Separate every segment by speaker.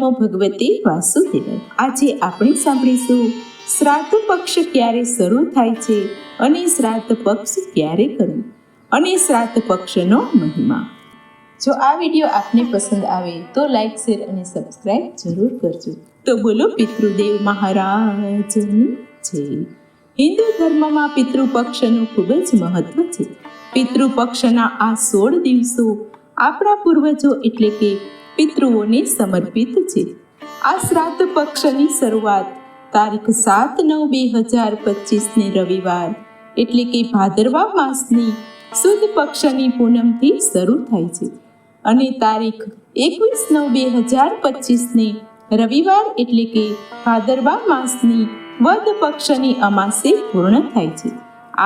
Speaker 1: નમો ભગવતે વાસુદેવાય આજે આપણે સાંભળીશું, શ્રાદ્ધ પક્ષ ક્યારે શરૂ થાય છે અને શ્રાદ્ધ પક્ષ ક્યારે કરવું અને શ્રાદ્ધ પક્ષનો મહિમા. જો આ વીડિયો આપને પસંદ આવે તો લાઈક, શેર અને સબસ્ક્રાઇબ જરૂર કરજો. તો બોલો, પિતૃદેવ મહારાજની જય. હિન્દુ ધર્મમાં પિતૃપક્ષનું ખૂબ જ મહત્વ છે. પિતૃપક્ષના આ સોળ દિવસો આપણા પૂર્વજો એટલે કે પિતૃઓને સમર્પિત છે. આ શ્રાદ્ધ પક્ષની શરૂઆત તારીખ સાત નવ બે હજાર પચીસને રવિવાર, એટલે કે ભાદરવા માસની સુદ પક્ષની પૂનમથી શરૂ થાય છે. અને તારીખ એકવીસ નવ બે હજાર પચીસને રવિવાર, એટલે કે ભાદરવા માસની વદ પક્ષની અમાસે પૂર્ણ થાય છે.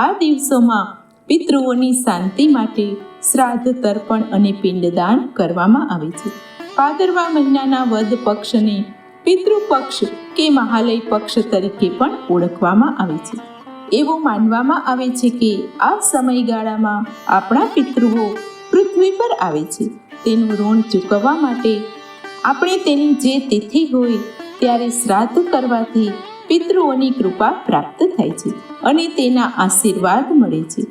Speaker 1: આ દિવસોમાં પિતૃઓની શાંતિ માટે શ્રાદ્ધ તર્પણ અને પિંડદાન કરવામાં આવે છે. ભાદરવા મહિનાના વદ પક્ષને પિતૃપક્ષ કે મહાલય પક્ષ તરીકે પણ ઓળખવામાં આવે છે. એવું માનવામાં આવે છે કે આ સમયગાળામાં આપણા પિતૃઓ પૃથ્વી પર આવે છે. તેનું ઋણ ચૂકવવા માટે આપણે તેની જે તિથિ હોય ત્યારે શ્રાદ્ધ કરવાથી પિતૃઓની કૃપા પ્રાપ્ત થાય છે અને તેના આશીર્વાદ મળે છે.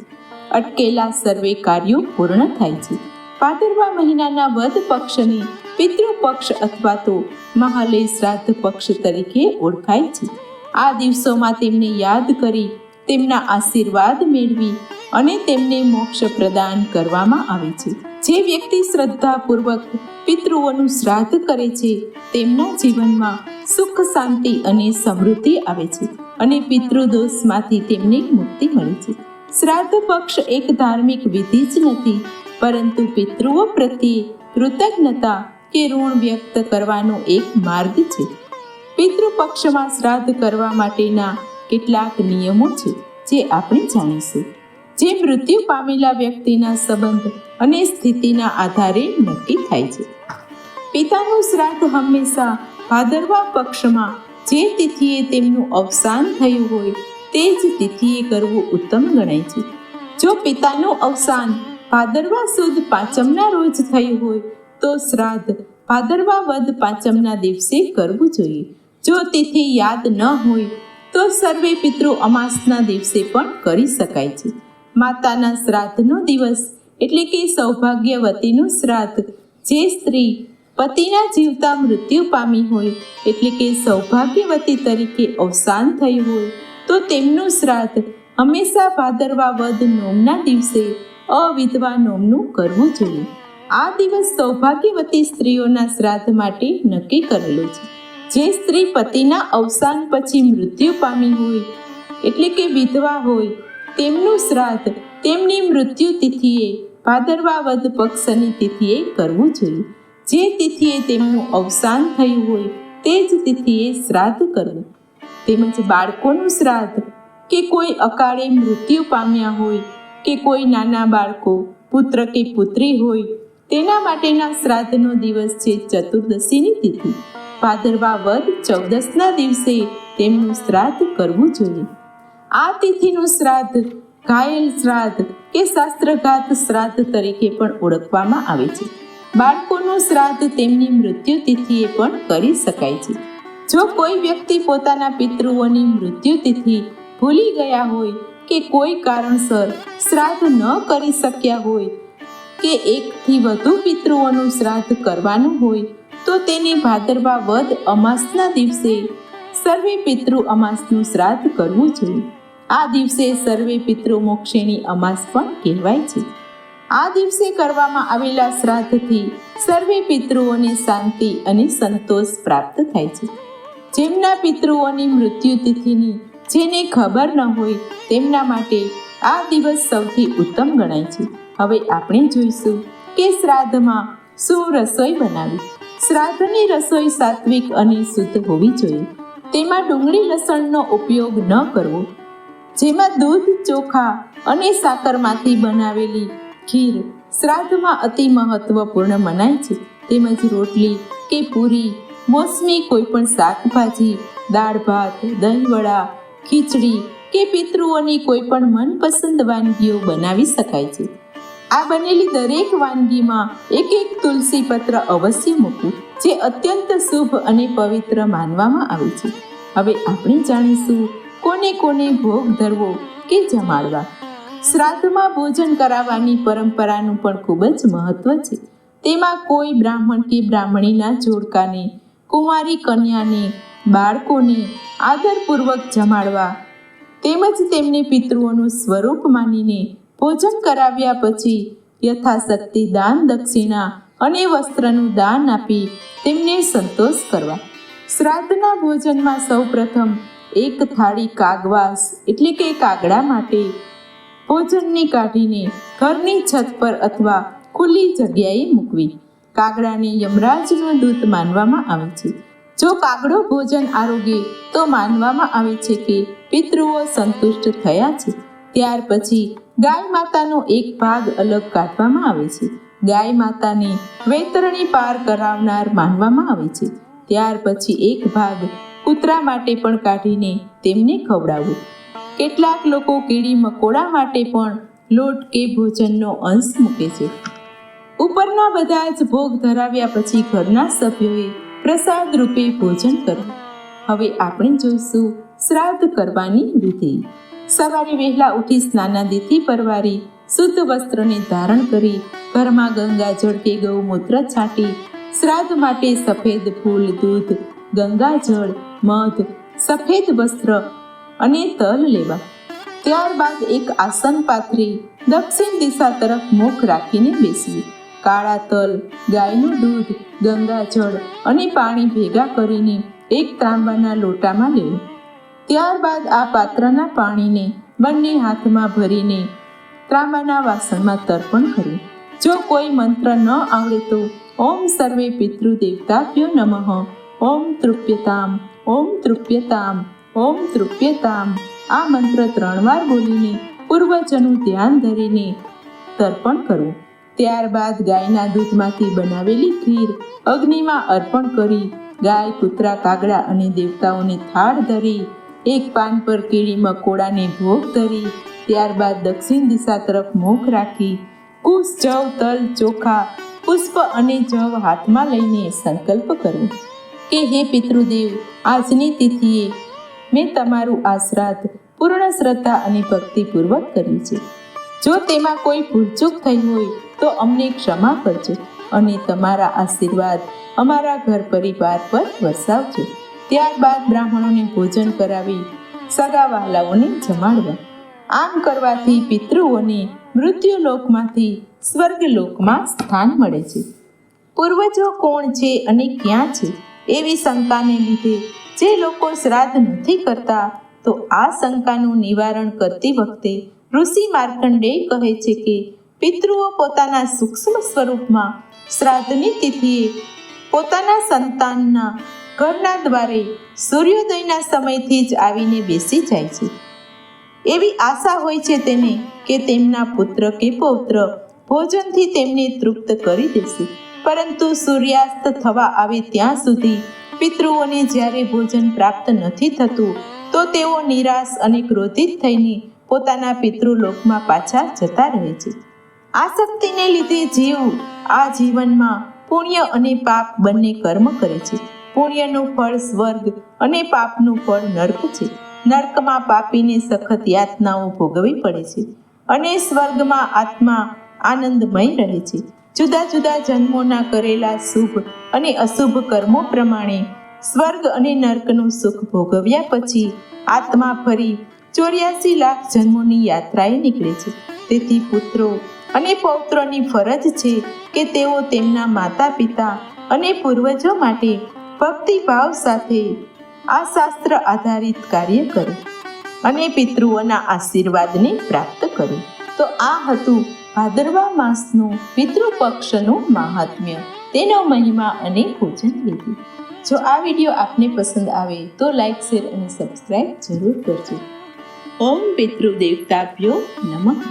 Speaker 1: અટકેલા સર્વે કાર્યો પૂર્ણ થાય છે. ભાદરવા મહિનાના વધ પક્ષને પિતૃપક્ષ અથવા તો મહાલય શ્રાદ્ધ પક્ષ તરીકે ઓળખાય છે. આ દિવસોમાં તેમને યાદ કરી તેમના આશીર્વાદ મેળવી અને તેમને મોક્ષ પ્રદાન કરવામાં આવે છે. જે વ્યક્તિ શ્રદ્ધાપૂર્વક પિતૃઓનું શ્રાદ્ધ કરે છે, તેમના જીવનમાં સુખ, શાંતિ અને સમૃદ્ધિ આવે છે અને પિતૃદોષમાંથી તેમને મુક્તિ મળે છે. શ્રાદ્ધ પક્ષ એક ધાર્મિક વિધિ જ નથી, પરંતુ પિતૃઓ પ્રત્યે કૃતજ્ઞતા કે ઋણ વ્યક્ત કરવાનો એક માર્ગ છે. પિતૃપક્ષમાં શ્રાદ્ધ કરવા માટેના કેટલાક નિયમો છે, જે આપણે જાણીશું. જે મૃત્યુ પામેલા વ્યક્તિના સંબંધ અને સ્થિતિના આધારે નક્કી થાય છે. પિતાનું શ્રાદ્ધ હંમેશા ભાદરવા પક્ષમાં જે તિથિએ તેમનું અવસાન થયું હોય, તે જ તિથિએ કરવું ઉત્તમ ગણાય છે. જો પિતાનું અવસાન ભાદરવા સુદ પાંચમના રોજ થયું હોય તો શ્રાદ્ધ ભાદરવા વદ પાંચમના દિવસે કરવું જોઈએ. જો તિથિ યાદ ન હોય, તો સર્વે પિતૃ અમાસના દિવસે પણ કરી શકાય છે. માતાના શ્રાદ્ધનો દિવસ એટલે કે સૌભાગ્યવતીનું શ્રાદ્ધ. જે સ્ત્રી પતિના જીવતા મૃત્યુ પામી હોય, એટલે કે સૌભાગ્યવતી તરીકે અવસાન થયું હોય, તો તેમનું શ્રાદ્ધ હંમેશા ભાદરવા વદ નોમના દિવસે અવિધવા નોમનું કરવું જોઈએ. આ દિવસ સૌભાગ્યવતી સ્ત્રીઓના શ્રાદ્ધ માટે નક્કી કરેલો છે. જે સ્ત્રી પતિના અવસાન પછી મૃત્યુ પામી હોય, એટલે કે વિધવા હોય, તેમનું શ્રાદ્ધ, તેમની મૃત્યુ તિથિએ ભાદરવા વદ પક્ષની તિથિએ કરવું જોઈએ. જે તિથિએ તેમનું અવસાન થયું હોય, તે જ તિથિએ શ્રાદ્ધ કરવું. તેમજ બાળકોનું શ્રાદ્ધ, કે કોઈ અકાળે મૃત્યુ પામ્યા હોય, કે કોઈ નાના બાળકો, પુત્ર કે પુત્રી હોય તેના માટેના શ્રાદ્ધનો દિવસ છે ચતુર્દશીની તિથિ. ભાદરવા વદ ચૌદસના દિવસે તેમનું શ્રાદ્ધ કરવું જોઈએ. આ તિથિનું શ્રાદ્ધ ઘાયલ શ્રાદ્ધ કે શાસ્ત્રઘાત શ્રાદ્ધ તરીકે પણ ઓળખવામાં આવે છે. બાળકોનું શ્રાદ્ધ તેમની મૃત્યુ તિથિએ પણ કરી શકાય છે. જો કોઈ વ્યક્તિ પોતાના પિતૃઓની મૃત્યુ તિથિ ભૂલી ગયા હોય કે કોઈ કારણસર શ્રાદ્ધ ન કરી શક્યા હોય કે એકથી વધુ પિતૃઓનું શ્રાદ્ધ કરવાનું હોય, તો તેને ભાદરવા વદ અમાસના દિવસે સર્વે પિતૃ અમાસનું શ્રાદ્ધ કરવું જોઈએ આ દિવસે સર્વે પિતૃ મોક્ષેની અમાસ પણ કહેવાય છે. આ દિવસે કરવામાં આવેલા શ્રાદ્ધથી સર્વે પિતૃઓને શાંતિ અને સંતોષ પ્રાપ્ત થાય છે. જેમના પિતૃઓની મૃત્યુ તિથિની જેને ખબર ન હોય, તેમના માટે આ દિવસ સૌથી ઉત્તમ ગણાય છે. હવે આપણે જોઈશું કે શ્રાદ્ધમાં શું રસોઈ બનાવી? શ્રાદ્ધની રસોઈ સાત્વિક અને શુદ્ધ હોવી જોઈએ. તેમાં ડુંગળી લસણનો ઉપયોગ ન કરવો. જેમાં દૂધ, ચોખા અને સાકરમાંથી બનાવેલી ખીર શ્રાદ્ધમાં અતિ મહત્વપૂર્ણ મનાય છે. તેમજ રોટલી કે પૂરી, મોસમી કોઈ પણ શાકભાજી, દાળ ભાત દહીંવડા ખીચડી કે પિતૃઓની કોઈ પણ મનપસંદ વાનગીઓ બનાવી શકાય છે. આ બનેલી દરેક વાનગીમાં એક એક તુલસી પત્ર અવશ્ય મૂકવું, જે અત્યંત શુભ અને પવિત્ર માનવામાં આવે છે. હવે આપણે જાણીશું કોને કોને ભોગ ધરવો કે જમાડવા. શ્રાદ્ધમાં ભોજન કરાવવાની પરંપરાનું પણ ખૂબ જ મહત્વ છે. તેમાં કોઈ બ્રાહ્મણ કે બ્રાહ્મણીના જોડકાને, કુંવારી કન્યાને, બાળકોને આદરપૂર્વક જમાડવા, તેમજ તેમને પિતૃઓનું સ્વરૂપ માનીને ભોજન કરાવ્યા પછી યથાશક્તિ દાન દક્ષિણા અને વસ્ત્રનું દાન આપી તેમને સંતોષ કરવા. શ્રાદ્ધના ભોજનમાં સૌપ્રથમ એક થાળી કાગવાસ એટલે કે કાગડા માટે ભોજનની કાઢીને ઘરની છત પર અથવા ખુલ્લી જગ્યાએ મૂકવી. કાગડાને યમરાજનો દૂત માનવામાં આવે છે. જો કાગડો ભોજન આરોગે તો માનવામાં આવે છે કે પિતૃઓ સંતુષ્ટ થયા છે. ત્યાર પછી ગાય માતાનો એક ભાગ અલગ કાઢવામાં આવે છે. ગાય માતાને વેતરણી પાર કરાવનાર માનવામાં આવે છે. ત્યાર પછી એક ભાગ કૂતરા માટે પણ કાઢીને તેમને ખવડાવવું કેટલાક લોકો કીડી મકોડા માટે પણ લોટ કે ભોજનનો અંશ મૂકે છે. ઉપરના બધા જ ભોગ ધરાવ્યા પછી ઘરના સભ્યોએ પ્રસાદ રૂપે ભોજન કરવું હવે આપણે જોઈશું શ્રાદ્ધ કરવાની વિધિ. સવારે વહેલા ઉઠી સ્નાનાદિથી પરવારી, શુદ્ધ વસ્ત્રને ધારણ કરી, ઘરમાં ગંગાજળ કે ગૌમૂત્ર છાંટી, શ્રાદ્ધ માટે સફેદ ફૂલ, દૂધ ગંગાજળ મધ, સફેદ વસ્ત્ર અને તલ લેવા. ત્યારબાદ એક આસન પાથરી દક્ષિણ દિશા તરફ મુખ રાખીને બેસવું કાળા તલ, ગાયનું દૂધ ગંગાજળ અને પાણી ભેગા કરીને એક તાંબાના લોટામાં લેવું. ત્યારબાદ આ પાત્રના પાણીને બંને હાથમાં ભરીને ત્રાંબાના વાસણમાં તર્પણ કર્યું. જો કોઈ મંત્ર ન આવડે તો ઓમ સર્વે પિતૃ દેવતાભ્યો નમઃ. ઓમ તૃપ્યતામ ઓમ તૃપ્યતામ ઓમ તૃપ્યતામ. આ મંત્ર ત્રણ વાર બોલીને પૂર્વજનું ધ્યાન ધરીને તર્પણ કરવું ત્યારબાદ ગાયના દૂધમાંથી બનાવેલી ખીર અગ્નિમાં અર્પણ કરી ગાય, કૂતરા, કાગડા અને દેવતાઓને થાળ ધરી એક પાન પર કીડી મકોડાને ભોગ ધરી, ત્યારબાદ દક્ષિણ દિશા તરફ મુખ રાખી, કુશ જવ તલ ચોખા, પુષ્પ અને જવ હાથમાં લઈને સંકલ્પ કરવો કે હે પિતૃદેવ, આજની તિથિએ મેં તમારું આ શ્રાદ્ધ પૂર્ણ શ્રદ્ધા અને ભક્તિપૂર્વક કર્યું છે. જો તેમાં કોઈ ભૂલચૂક થઈ હોય, તો અમને ક્ષમા કરજો અને તમારા આશીર્વાદ અમારા ઘર પરિવાર પર વરસાવજો. ત્યારબાદ બ્રાહ્મણોને ભોજન કરાવી સગા વહાલાઓને જમાડવા આમ કરવાથી પિતૃઓને મૃત્યુલોકમાંથી સ્વર્ગલોકમાં સ્થાન મળે છે. પૂર્વજો કોણ છે અને ક્યાં છે એવી શંકાને લીધે જે લોકો શ્રાદ્ધ નથી કરતા, તો આ શંકાનું નિવારણ કરતી વખતે ઋષિ માર્કંડે કહે છે કે, પિતૃઓ પોતાના સૂક્ષ્મ સ્વરૂપમાં શ્રાદ્ધની તિથિએ પોતાના સંતાનના ઘરના દ્વારે સૂર્યોદયના સમયથી જ આવીને બેસી જાય છે. એવી આશા હોય છે તેને કે તેમના પુત્ર કે પૌત્ર ભોજનથી તેમને તૃપ્ત કરી દેશે. પરંતુ સૂર્યાસ્ત થવા આવે ત્યાં સુધી પિતૃઓને જ્યારે ભોજન પ્રાપ્ત નથી થતું, તો તેઓ નિરાશ અને ક્રોધિત થઈને પોતાના પિતૃલોકમાં પાછા જતા રહે છે. આ શક્તિને લીધે જીવ આ જીવનમાં પુણ્ય અને પાપ બંને કર્મ કરે છે. પુણ્યનું ફળ સ્વર્ગ અને પાપનું ફળ નર્ક છે. નર્કમાં પાપીને સખત યાતનાઓ ભોગવવી પડે છે અને સ્વર્ગમાં આત્મા આનંદમય રહે છે. જુદા જુદા જન્મોના કરેલા શુભ અને અશુભ કર્મો પ્રમાણે સ્વર્ગ અને નર્કનું સુખ ભોગવ્યા પછી આત્મા ફરી ચોર્યાસી લાખ જન્મોની યાત્રાએ નીકળે છે. તેથી પુત્રો અને પૌત્રોની ફરજ છે કે તેઓ તેમના માતા પિતા અને પૂર્વજો માટે ભક્તિભાવ સાથે આ શાસ્ત્ર આધારિત કાર્ય કરો અને પિતૃઓના આશીર્વાદને પ્રાપ્ત કરો. તો આ હતું ભાદરવા માસનું પિતૃપક્ષનું મહાત્મ્ય. તેનો મહિમા અને પૂજન વિધિ. જો આ વીડિયો આપને પસંદ આવે તો લાઈક, શેર અને સબસ્ક્રાઇબ જરૂર કરજો. ઓમ પિતૃદેવતાભ્યો નમઃ.